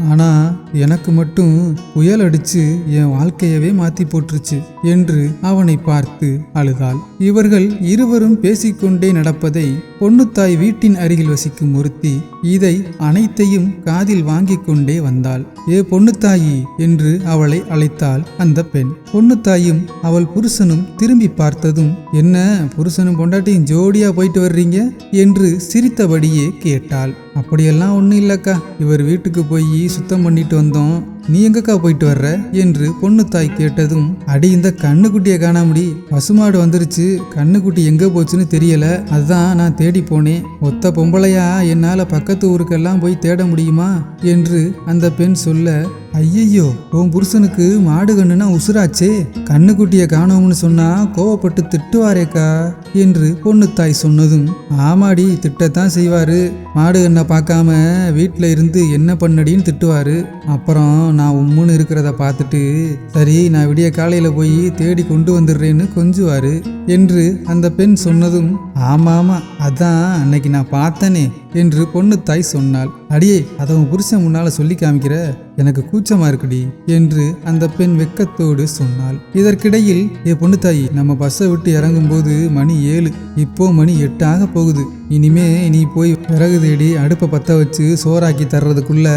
ஆனா எனக்கு மட்டும் புயல் அடிச்சு என் வாழ்க்கையவே மாத்தி போட்டுருச்சு என்று அவனை பார்த்து அழுதாள். இவர்கள் இருவரும் பேசிக்கொண்டே நடப்பதை பொண்ணுத்தாய் வீட்டின் அருகில் வசிக்கும் ஒருத்தி இதை அனைத்தையும் காதில் வாங்கிக் கொண்டே வந்தாள். ஏ பொண்ணுத்தாயி என்று அவளை அழைத்தாள் அந்த பெண். பொண்ணுத்தாயும் அவள் புருஷனும் திரும்பி பார்த்ததும் என்ன புருஷனும் பொண்டாட்டியும் ஜோடியா போயிட்டு வர்றீங்க? என்று சிரித்தபடியே கேட்டாள். அப்படியெல்லாம் ஒன்றும் இல்லைக்கா. இவர் வீட்டுக்கு போய் சுத்தம் பண்ணிட்டு வந்தோம். நீ எங்கக்கா போயிட்டு வர்ற? என்று பொண்ணு தாய் கேட்டதும் அடி இந்த கண்ணுக்குட்டியை காணாமடி பசுமாடு வந்துருச்சு கண்ணுக்குட்டி எங்க போச்சுன்னு தெரியல. அதுதான் நான் தேடி போனேன். ஒத்த பொம்பளையா என்னால பக்கத்து ஊருக்கெல்லாம் போய் தேட முடியுமா? என்று அந்த பெண் சொல்ல ஐயையோ உன் புருஷனுக்கு மாடு கண்ணுனா உசுராச்சே. கண்ணுக்குட்டியை காணோம்னு சொன்னா கோவப்பட்டு திட்டுவாரேக்கா என்று பொண்ணு தாய் சொன்னதும் ஆமாடி திட்டத்தான் செய்வாரு. மாடு கண்ணை பார்க்காம வீட்டில் இருந்து என்ன பண்ணடின்னு திட்டுவாரு. அப்புறம் நான் உம்முன்னு இருக்கிறத பார்த்துட்டு சரி நான் விடிய காலையில் போய் தேடி கொண்டு வந்துடுறேன்னு கொஞ்சுவாரு என்று அந்த பெண் சொன்னதும் ஆமாம் ஆமாம் அதான் அன்னைக்கு நான் பார்த்தனே. என்று பொண்ணு தாய் சொன்னாள். அடியே அதை உன் புருஷன் முன்னால சொல்லி காமிக்கிற? எனக்கு கூச்சமா இருக்குடி என்று அந்த பெண் வெக்கத்தோடு சொன்னாள். இதற்கிடையில் ஏ பொண்ணு தாயி நம்ம பஸ்ஸை விட்டு இறங்கும் போது மணி ஏழு. இப்போ மணி எட்டு ஆக போகுது. இனிமே நீ போய் விறகு தேடி அடுப்பை பத்த வச்சு சோறாக்கி தர்றதுக்குள்ள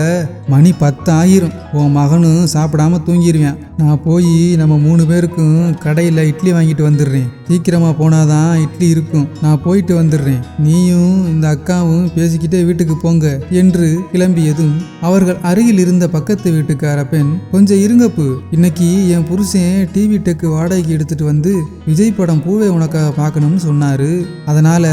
மணி பத்து ஆயிரும் உன் மகனும் சாப்பிடாம தூங்கிடுவேன் நான் போய் நம்ம மூணு பேருக்கும் கடையில் இட்லி வாங்கிட்டு வந்துடுறேன். சீக்கிரமா போனாதான் இட்லி இருக்கும். நான் போயிட்டு வந்துடுறேன். நீயும் இந்த அக்காவும் பேசிக்கிட்டே வீட்டுக்கு போங்க என்று கிளம்பியதும் அவர்கள் அருகில் இருந்த பக்கத்து வீட்டுக்கார பெண் கொஞ்சம் இருங்கப்பு. இன்னைக்கு என் புருஷன் டிவி டெக்கு வாடகைக்கு எடுத்துட்டு வந்து விஜய் படம் பூவே உனக்காக பார்க்கணும்னு சொன்னாரு. அதனால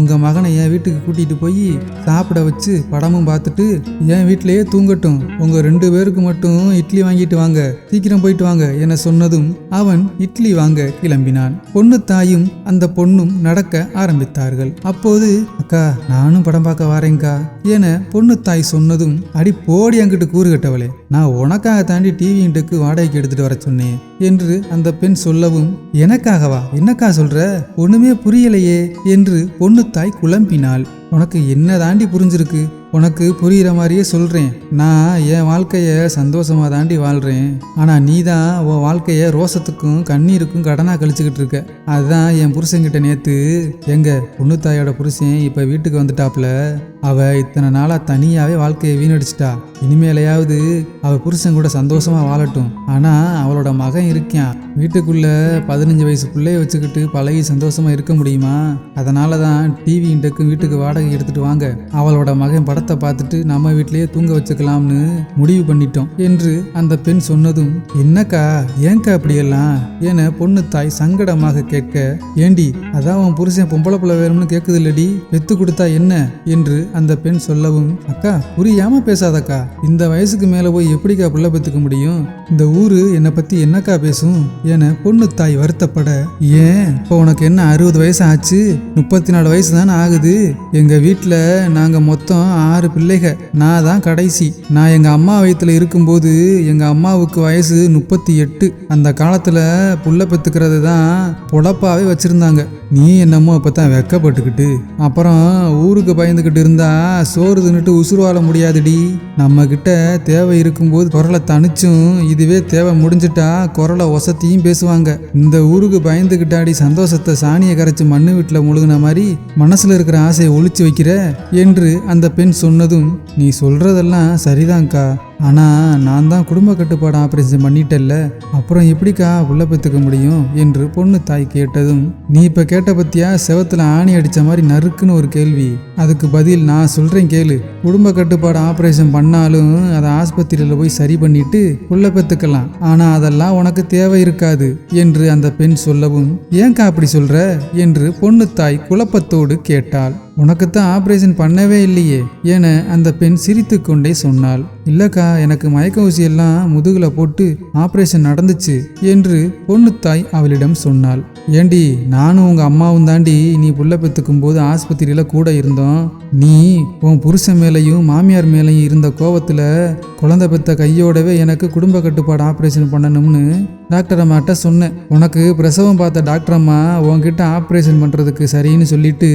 உங்க மகனை என் வீட்டுக்கு கூட்டிட்டு போய் சாப்பிட வச்சு படமும் பார்த்துட்டு என் வீட்டிலேயே தூங்கட்டும். உங்க ரெண்டு பேருக்கு மட்டும் இட்லி வாங்கிட்டு வாங்க. சீக்கிரம் போயிட்டு வாங்க என சொன்னதும் அவன் இட்லி வாங்க கிளம்பினான். பொண்ணு தாயும் அந்த பொண்ணும் நடக்க ஆரம்பித்தார்கள். அப்போது அக்கா நானும் படம் பார்க்க வாரேங்க்கா என பொண்ணு தாய் சொன்னதும் அடி போடி அங்கிட்டு கூறு கட்டவளே. நான் உனக்காக தாண்டி டிவி இன்ட்டுக்கு வாடகைக்கு எடுத்துட்டு வர சொன்னேன் என்று அந்த பெண் சொல்லவும் எனக்காகவா? என்னக்கா சொல்ற? ஒண்ணுமே புரியலையே என்று பொண்ணு தாய் குழம்பினாள். உனக்கு என்ன தாண்டி புரிஞ்சிருக்கு? உனக்கு புரிகிற மாதிரியே சொல்கிறேன் நான் என் வாழ்க்கையை சந்தோஷமாக தாண்டி வாழ்கிறேன் ஆனால் நீ தான் உன் வாழ்க்கையை ரோசத்துக்கும் கண்ணீருக்கும் கடனாக கழிச்சுக்கிட்டு இருக்க. அதுதான் என் புருஷங்கிட்ட நேற்று எங்க பொண்ணு தாயோட புருஷன் இப்போ வீட்டுக்கு வந்துட்டாப்புல அவள் இத்தனை நாளாக தனியாகவே வாழ்க்கையை வீணடிச்சிட்டா. இனிமேலையாவது அவள் புருஷன் கூட சந்தோஷமாக வாழட்டும். ஆனால் அவளோட மகன் இருக்கான். வீட்டுக்குள்ளே பதினஞ்சு வயசு பிள்ளைய வச்சுக்கிட்டு பழகி சந்தோஷமாக இருக்க முடியுமா? அதனால தான் டிவி இண்டக்கும் வீட்டுக்கு வாடகை எடுத்துகிட்டு வாங்க. அவளோட மகன் படத்தை பார்த்துட்டு நம்ம வீட்டிலேயே தூங்க வச்சுக்கலாம்னு முடிவு பண்ணிட்டோம் என்று அந்த பெண் சொன்னதும் என்னக்கா ஏங்கா அப்படியெல்லாம்? என பொண்ணு தாய் சங்கடமாக கேட்க ஏண்டி அதான் உன் புருஷன் பொம்பளை பிள்ளை வேணும்னு கேட்குது இல்லடி பெத்து கொடுத்தா என்ன? என்று அந்த பெண் சொல்லவும் அக்கா புரியாம பேசாதக்கா. இந்த வயசுக்கு மேல போய் எப்படிக்கா பிள்ளை பெத்துக்க முடியும்? இந்த ஊரு என்னை பத்தி என்னக்கா பேசும்? என பொண்ணு தாய் வருத்தப்பட ஏன்? இப்போ உனக்கு என்ன அறுபது வயசு ஆச்சு? முப்பத்தி நாலு வயசு தானே ஆகுது? எங்க வீட்டில் நாங்க மொத்தம் ஆறு பிள்ளைக நான் தான் கடைசி. நான் எங்கள் அம்மா வயத்தில் இருக்கும்போது எங்கள் அம்மாவுக்கு வயசு முப்பத்தி எட்டு. அந்த காலத்தில் புள்ள பெத்துக்கிறது தான் பொழப்பாகவே வச்சுருந்தாங்க. நீ என்னமோ அப்போ தான் வெக்கப்பட்டுக்கிட்டு. அப்புறம் ஊருக்கு பயந்துக்கிட்டு இருந்தா சோறு தின்னுட்டு உசுறு வாழ முடியாதுடி. நம்மக்கிட்ட தேவை இருக்கும்போது குரலை தணிச்சும் இதுவே தேவை முடிஞ்சிட்டா குரலை ஒசத்தியும் பேசுவாங்க. இந்த ஊருக்கு பயந்துக்கிட்டாடி சந்தோஷத்தை சாணியை கரைச்சி மண்ணு வீட்டில் முழுகின மாதிரி மனசில் இருக்கிற ஆசையை ஒழிச்சு வைக்கிற என்று அந்த பெண் சொன்னதும் நீ சொல்கிறதெல்லாம் சரிதான்க்கா. ஆனால் நான் தான் குடும்ப கட்டுப்பாடு ஆப்ரேஷன் பண்ணிட்டல்ல அப்புறம் எப்படிக்கா உள்ள பெத்துக்க முடியும்? என்று பொண்ணு தாய் கேட்டதும் நீ இப்போ கேட்ட பற்றியா செவத்தில் ஆணி அடித்த மாதிரி நறுக்குன்னு ஒரு கேள்வி. அதுக்கு பதில் நான் சொல்கிறேன் கேளு. குடும்ப கட்டுப்பாடு ஆப்ரேஷன் பண்ணாலும் அதை ஆஸ்பத்திரியில் போய் சரி பண்ணிட்டு உள்ள பெத்துக்கலாம். ஆனால் அதெல்லாம் உனக்கு தேவை இருக்காது என்று அந்த பெண் சொல்லவும் ஏன்க்கா அப்படி சொல்கிற என்று பொண்ணு தாய் குழப்பத்தோடு கேட்டாள். உனக்குத்தான் ஆப்ரேஷன் பண்ணவே இல்லையே என அந்த பெண் சிரித்துக்கொண்டே சொன்னாள். இல்லக்கா எனக்கு மயக்க ஊசியெல்லாம் எல்லாம் போட்டு ஆப்ரேஷன் நடந்துச்சு என்று பொண்ணு தாய் அவளிடம் சொன்னாள். ஏண்டி நானும் உங்கள் அம்மாவும் தாண்டி நீ புள்ள பெத்துக்கும் போது ஆஸ்பத்திரியில் கூட இருந்தோம். நீ உன் புருஷன் மேலையும் மாமியார் மேலையும் இருந்த கோவத்தில் குழந்தை பெத்த கையோடவே எனக்கு குடும்ப கட்டுப்பாடு ஆப்ரேஷன் பண்ணணும்னு டாக்டர் அம்மாட்ட சொன்னேன். உனக்கு பிரசவம் பார்த்த டாக்டர் அம்மா உன்கிட்ட ஆப்ரேஷன் பண்ணுறதுக்கு சரின்னு சொல்லிட்டு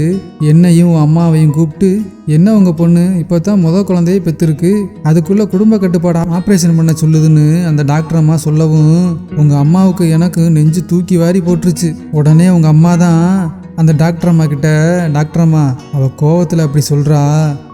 என்னையும் உன் அம்மாவையும் கூப்பிட்டு என்ன உங்கள் பொண்ணு? இப்போ தான் முத குழந்தையே பெற்றிருக்கு. அதுக்குள்ளே குடும்ப கட்டுப்பாடு ஆப்ரேஷன் பண்ண சொல்லுதுன்னு அந்த டாக்டர் அம்மா சொல்லவும் உங்கள் அம்மாவுக்கு எனக்கு நெஞ்சு தூக்கி வாரி போட்டுருச்சு. உடனே உங்கள் அம்மா தான் அந்த டாக்டர் அம்மா கிட்ட டாக்டர் அம்மா அவள் கோவத்தில் அப்படி சொல்கிறா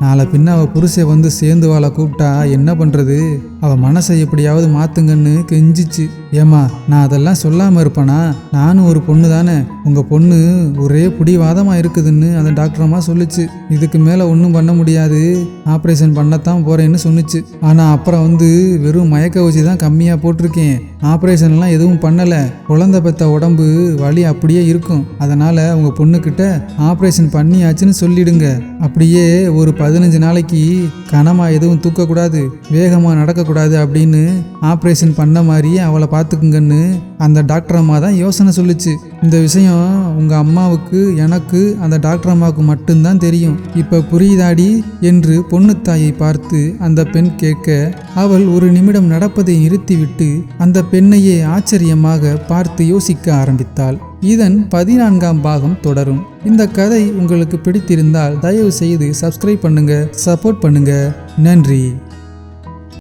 நாளை பின்ன அவள் புருஷை வந்து சேர்ந்து வாழ கூப்பிட்டா என்ன பண்ணுறது அவ மனசை எப்படியாவது மாத்துங்கன்னு கெஞ்சிச்சு. ஏமா நான் அதெல்லாம் சொல்லாம இருப்பேனா? நானும் ஒரு பொண்ணு தானே. உங்க பொண்ணு ஒரே புடிவாதமா இருக்குதுன்னு அந்த டாக்டரம்மா சொல்லுச்சு. இதுக்கு மேல ஒன்றும் பண்ண முடியாது. ஆப்ரேஷன் பண்ணத்தான் போறேன்னு சொன்னுச்சு. ஆனா அப்புறம் வந்து வெறும் மயக்க ஊசி தான் கம்மியா போட்டிருக்கேன். ஆப்ரேஷன்லாம் எதுவும் பண்ணல. குழந்தை பெத்த உடம்பு வலி அப்படியே இருக்கும். அதனால உங்க பொண்ணுக்கிட்ட ஆப்ரேஷன் பண்ணியாச்சுன்னு சொல்லிடுங்க. அப்படியே ஒரு பதினஞ்சு நாளைக்கு கனமா எதுவும் தூக்கக்கூடாது. வேகமா நடக்கக்கூடாது. அப்படின்னு ஆப்ரேஷன் பண்ண மாதிரியே அவளை பார்த்துக்குங்கன்னு அந்த டாக்டர் அம்மா தான் யோசனை சொல்லுச்சு. இந்த விஷயம் உங்கள் அம்மாவுக்கு எனக்கு அந்த டாக்டர் அம்மாவுக்கு மட்டும்தான் தெரியும். இப்போ புரியுதாடி என்று பொண்ணு தாயை பார்த்து அந்த பெண் கேட்க அவள் ஒரு நிமிடம் நடப்பதை நிறுத்திவிட்டு அந்த பெண்ணையே ஆச்சரியமாக பார்த்து யோசிக்க ஆரம்பித்தாள். இதன் பதினான்காம் பாகம் தொடரும். இந்த கதை உங்களுக்கு பிடித்திருந்தால் தயவு செய்து சப்ஸ்கிரைப் பண்ணுங்க சப்போர்ட் பண்ணுங்க. நன்றி.